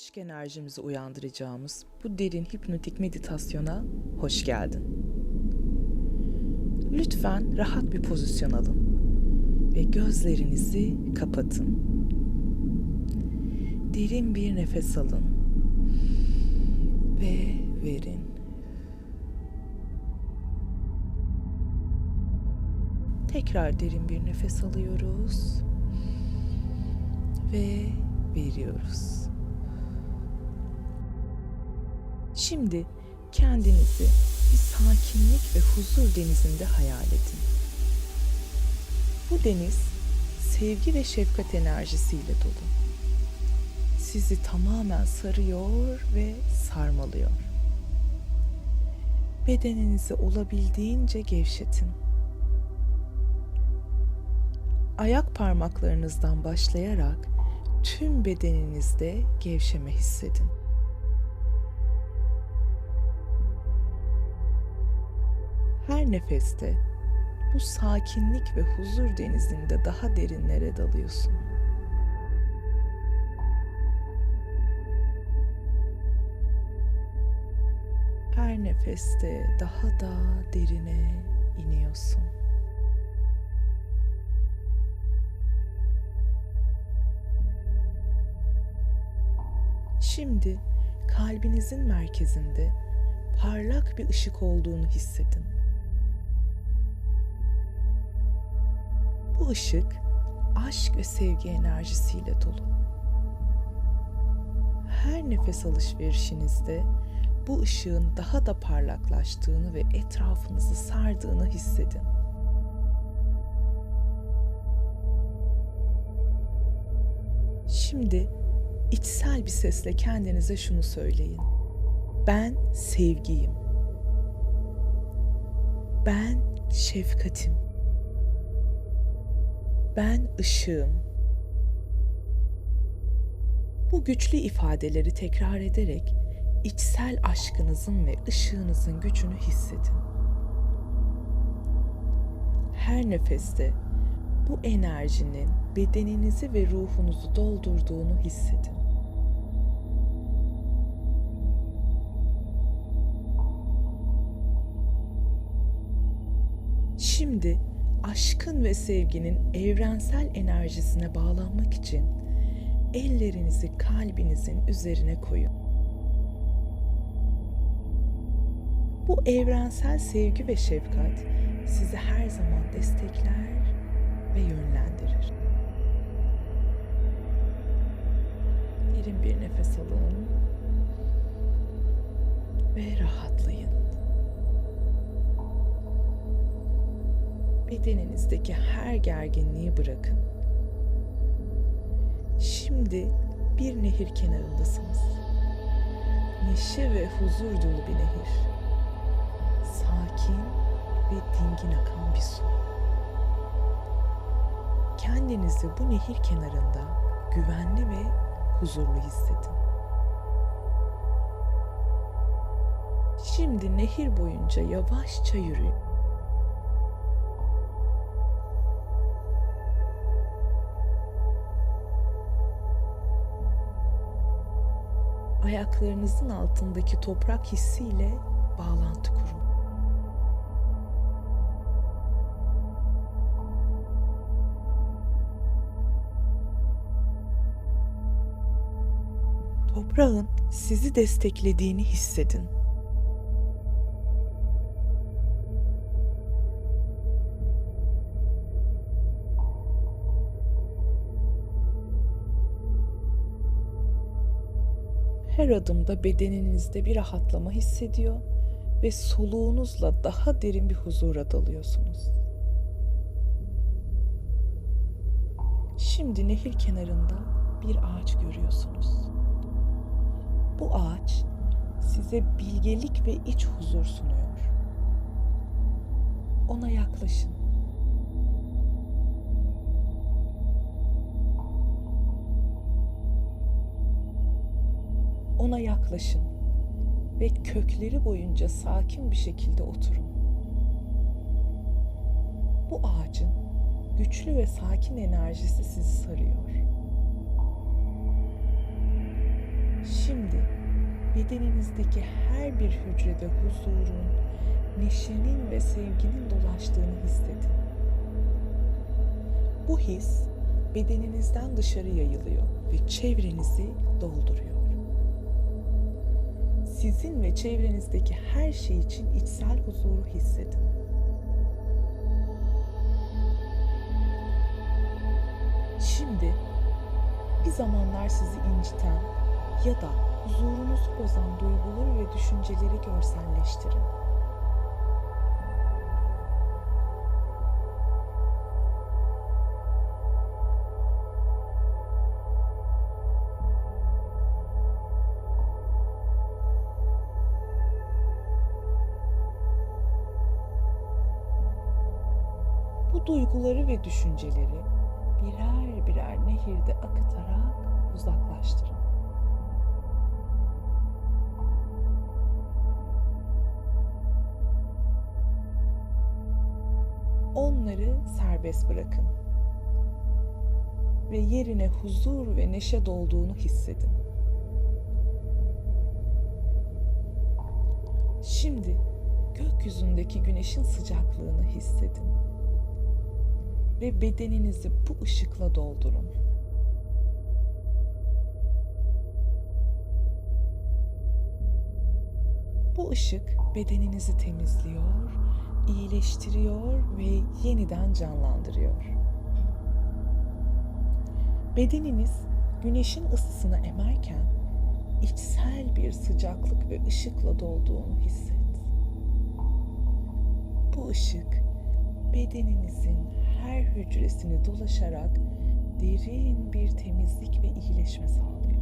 aşk enerjimizi uyandıracağımız bu derin hipnotik meditasyona hoş geldin. Lütfen rahat bir pozisyon alın ve gözlerinizi kapatın. Derin bir nefes alın ve verin. Tekrar derin bir nefes alıyoruz ve veriyoruz. Şimdi kendinizi bir sakinlik ve huzur denizinde hayal edin. Bu deniz sevgi ve şefkat enerjisiyle dolu. Sizi tamamen sarıyor ve sarmalıyor. Bedeninizi olabildiğince gevşetin. Ayak parmaklarınızdan başlayarak tüm bedeninizde gevşeme hissedin. Her nefeste bu sakinlik ve huzur denizinde daha derinlere dalıyorsun. Her nefeste daha da derine iniyorsun. Şimdi kalbinizin merkezinde parlak bir ışık olduğunu hissedin. Bu ışık aşk ve sevgi enerjisiyle dolu. Her nefes alışverişinizde bu ışığın daha da parlaklaştığını ve etrafınızı sardığını hissedin. Şimdi içsel bir sesle kendinize şunu söyleyin. Ben sevgiyim. Ben şefkatim. Ben ışığım. Bu güçlü ifadeleri tekrar ederek içsel aşkınızın ve ışığınızın gücünü hissedin. Her nefeste bu enerjinin bedeninizi ve ruhunuzu doldurduğunu hissedin. Şimdi aşkın ve sevginin evrensel enerjisine bağlanmak için ellerinizi kalbinizin üzerine koyun. Bu evrensel sevgi ve şefkat sizi her zaman destekler ve yönlendirir. Derin bir nefes alın ve rahatlayın. Bedeninizdeki her gerginliği bırakın. Şimdi bir nehir kenarındasınız. Neşe ve huzur dolu bir nehir. Sakin ve dingin akan bir su. Kendinizi bu nehir kenarında güvenli ve huzurlu hissedin. Şimdi nehir boyunca yavaşça yürüyün. Ayaklarınızın altındaki toprak hissiyle bağlantı kurun. Toprağın sizi desteklediğini hissedin. Her adımda bedeninizde bir rahatlama hissediyor ve soluğunuzla daha derin bir huzura dalıyorsunuz. Şimdi nehir kenarında bir ağaç görüyorsunuz. Bu ağaç size bilgelik ve iç huzur sunuyor. Ona yaklaşın. Ona yaklaşın ve kökleri boyunca sakin bir şekilde oturun. Bu ağacın güçlü ve sakin enerjisi sizi sarıyor. Şimdi bedeninizdeki her bir hücrede huzurun, neşenin ve sevginin dolaştığını hissedin. Bu his bedeninizden dışarı yayılıyor ve çevrenizi dolduruyor. Sizin ve çevrenizdeki her şey için içsel huzuru hissedin. Şimdi bir zamanlar sizi inciten ya da huzurunuzu bozan duyguları ve düşünceleri görselleştirin. Duyguları ve düşünceleri birer birer nehirde akıtarak uzaklaştırın. Onları serbest bırakın ve yerine huzur ve neşe dolduğunu hissedin. Şimdi gökyüzündeki güneşin sıcaklığını hissedin ve bedeninizi bu ışıkla doldurun. Bu ışık bedeninizi temizliyor, iyileştiriyor ve yeniden canlandırıyor. Bedeniniz güneşin ısısını emerken içsel bir sıcaklık ve ışıkla dolduğunu hisset. Bu ışık bedeninizin her hücresini dolaşarak derin bir temizlik ve iyileşme sağlıyor.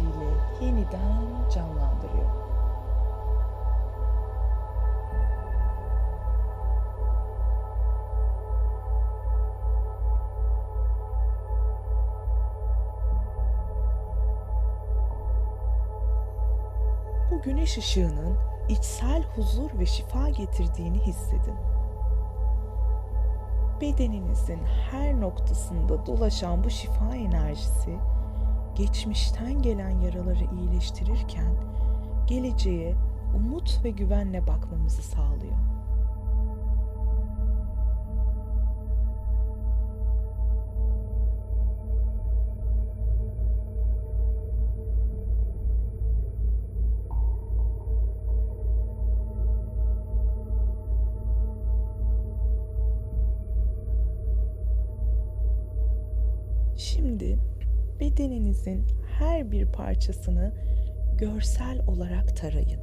Enerjiyle yeniden canlandırıyor. Bu güneş ışığının içsel huzur ve şifa getirdiğini hissedin bedeninizin her noktasında dolaşan bu şifa enerjisi geçmişten gelen yaraları iyileştirirken geleceğe umut ve güvenle bakmamızı sağlıyor. Şimdi bedeninizin her bir parçasını görsel olarak tarayın.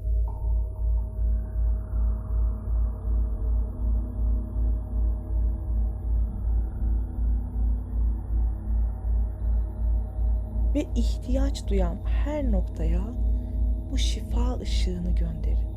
Ve ihtiyaç duyan her noktaya bu şifa ışığını gönderin.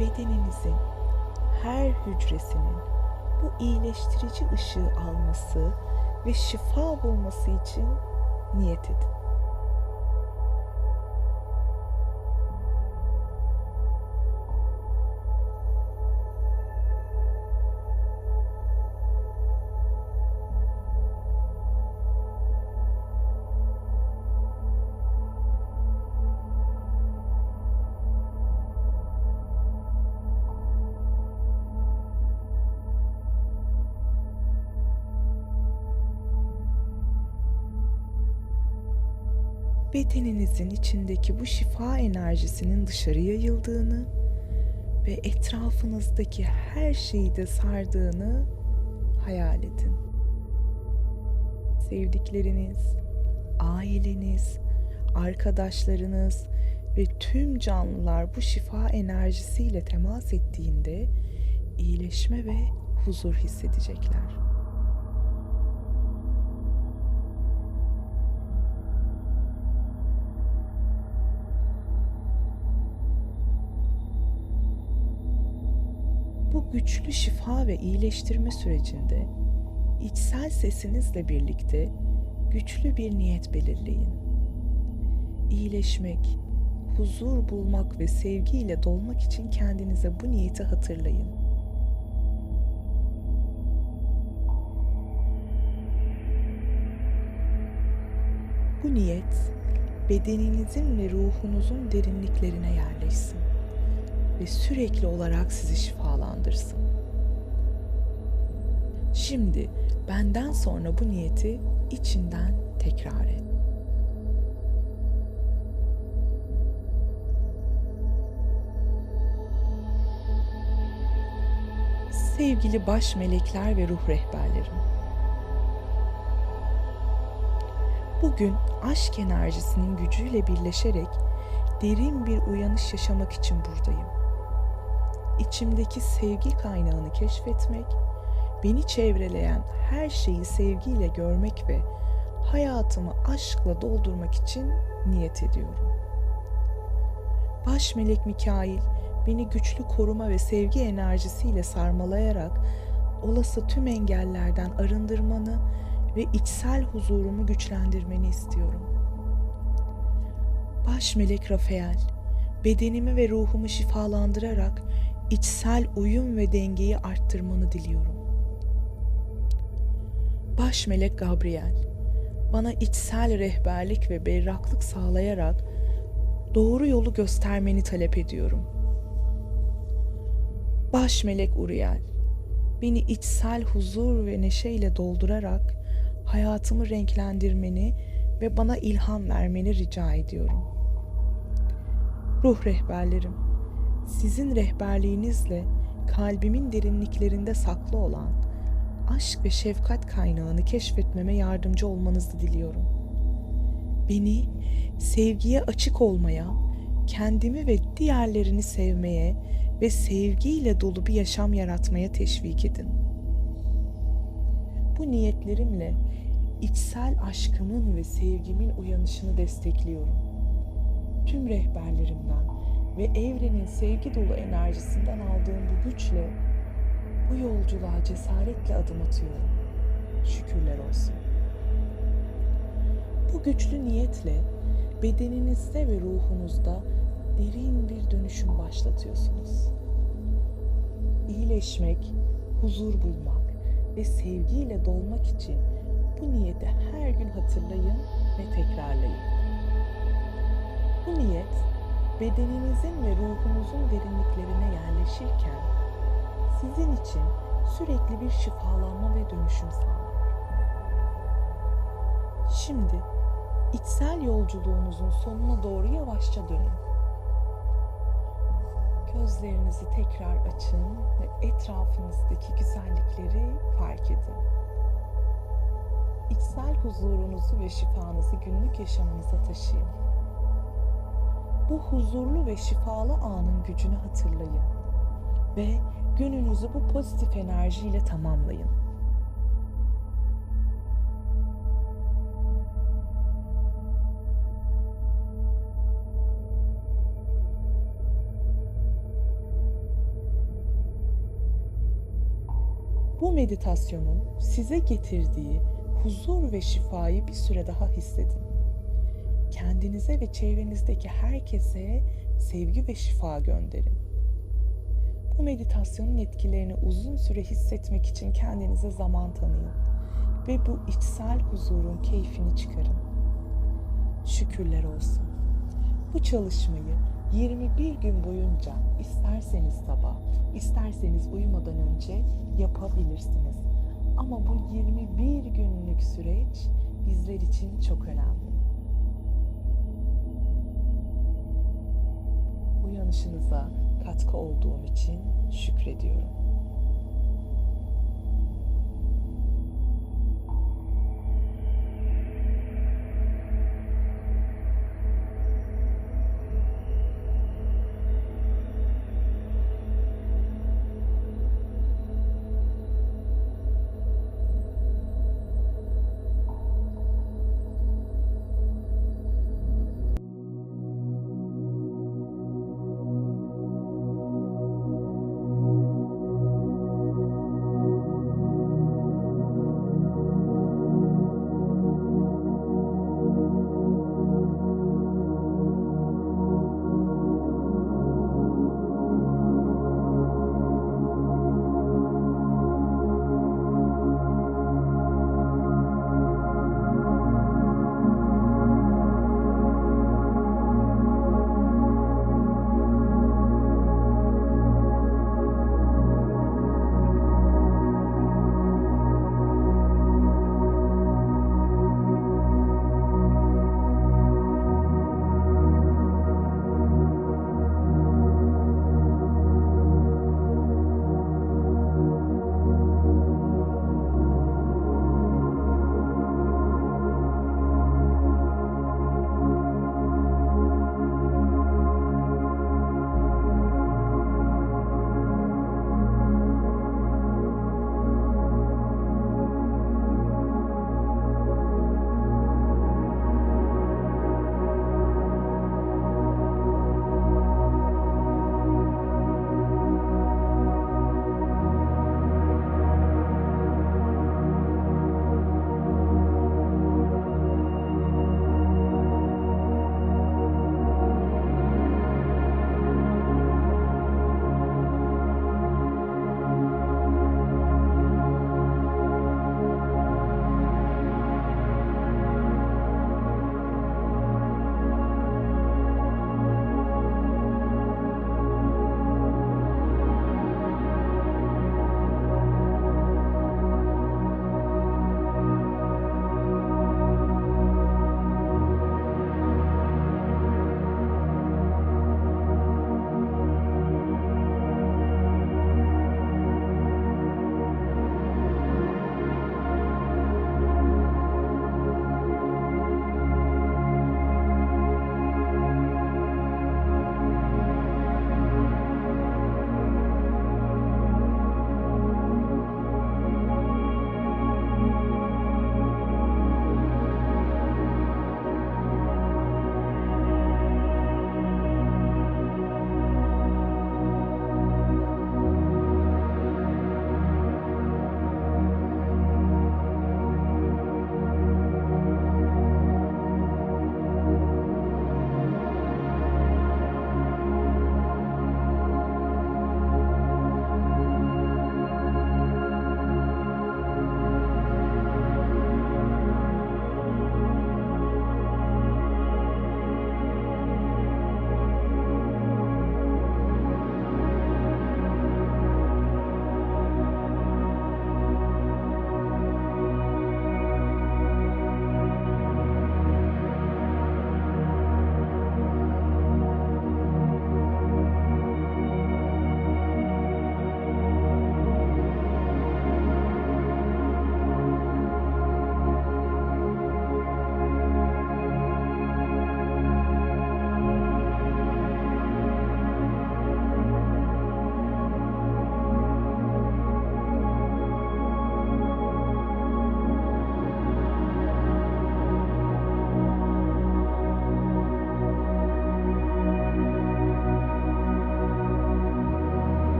Bedeninizin her hücresinin bu iyileştirici ışığı alması ve şifa bulması için niyet edin. Bedeninizin içindeki bu şifa enerjisinin dışarı yayıldığını ve etrafınızdaki her şeyi de sardığını hayal edin. Sevdikleriniz, aileniz, arkadaşlarınız ve tüm canlılar bu şifa enerjisiyle temas ettiğinde iyileşme ve huzur hissedecekler. Güçlü şifa ve iyileştirme sürecinde içsel sesinizle birlikte güçlü bir niyet belirleyin. İyileşmek, huzur bulmak ve sevgiyle dolmak için kendinize bu niyeti hatırlayın. Bu niyet bedeninizin ve ruhunuzun derinliklerine yerleşsin ve sürekli olarak sizi şifalandırsın. Şimdi benden sonra bu niyeti içinden tekrar et. Sevgili baş melekler ve ruh rehberlerim. Bugün aşk enerjisinin gücüyle birleşerek derin bir uyanış yaşamak için buradayım. İçimdeki sevgi kaynağını keşfetmek, beni çevreleyen her şeyi sevgiyle görmek ve hayatımı aşkla doldurmak için niyet ediyorum. Baş melek Mikail beni güçlü koruma ve sevgi enerjisiyle sarmalayarak olası tüm engellerden arındırmanı ve içsel huzurumu güçlendirmeni istiyorum. Baş melek Rafael, bedenimi ve ruhumu şifalandırarak içsel uyum ve dengeyi arttırmanı diliyorum. Baş melek Gabriel, bana içsel rehberlik ve berraklık sağlayarak doğru yolu göstermeni talep ediyorum. Baş melek Uriel, beni içsel huzur ve neşeyle doldurarak hayatımı renklendirmeni ve bana ilham vermeni rica ediyorum. Ruh rehberlerim, sizin rehberliğinizle kalbimin derinliklerinde saklı olan aşk ve şefkat kaynağını keşfetmeme yardımcı olmanızı diliyorum. Beni sevgiye açık olmaya, kendimi ve diğerlerini sevmeye ve sevgiyle dolu bir yaşam yaratmaya teşvik edin. Bu niyetlerimle içsel aşkımın ve sevgimin uyanışını destekliyorum. Tüm rehberlerimden ve evrenin sevgi dolu enerjisinden aldığım bu güçle bu yolculuğa cesaretle adım atıyorum. Şükürler olsun. Bu güçlü niyetle bedeninizde ve ruhunuzda derin bir dönüşüm başlatıyorsunuz. İyileşmek, huzur bulmak ve sevgiyle dolmak için bu niyeti her gün hatırlayın ve tekrarlayın. Bu niyet bedeninizin ve ruhunuzun derinliklerine yerleşirken sizin için sürekli bir şifalanma ve dönüşüm sağlar. Şimdi içsel yolculuğunuzun sonuna doğru yavaşça dönün. Gözlerinizi tekrar açın ve etrafınızdaki güzellikleri fark edin. İçsel huzurunuzu ve şifanızı günlük yaşamınıza taşıyın. Bu huzurlu ve şifalı anın gücünü hatırlayın ve gününüzü bu pozitif enerjiyle tamamlayın. Bu meditasyonun size getirdiği huzur ve şifayı bir süre daha hissedin. Kendinize ve çevrenizdeki herkese sevgi ve şifa gönderin. Bu meditasyonun etkilerini uzun süre hissetmek için kendinize zaman tanıyın ve bu içsel huzurun keyfini çıkarın. Şükürler olsun. Bu çalışmayı 21 gün boyunca isterseniz sabah, isterseniz uyumadan önce yapabilirsiniz. Ama bu 21 günlük süreç bizler için çok önemli. Uyanışınıza katkı olduğum için şükrediyorum.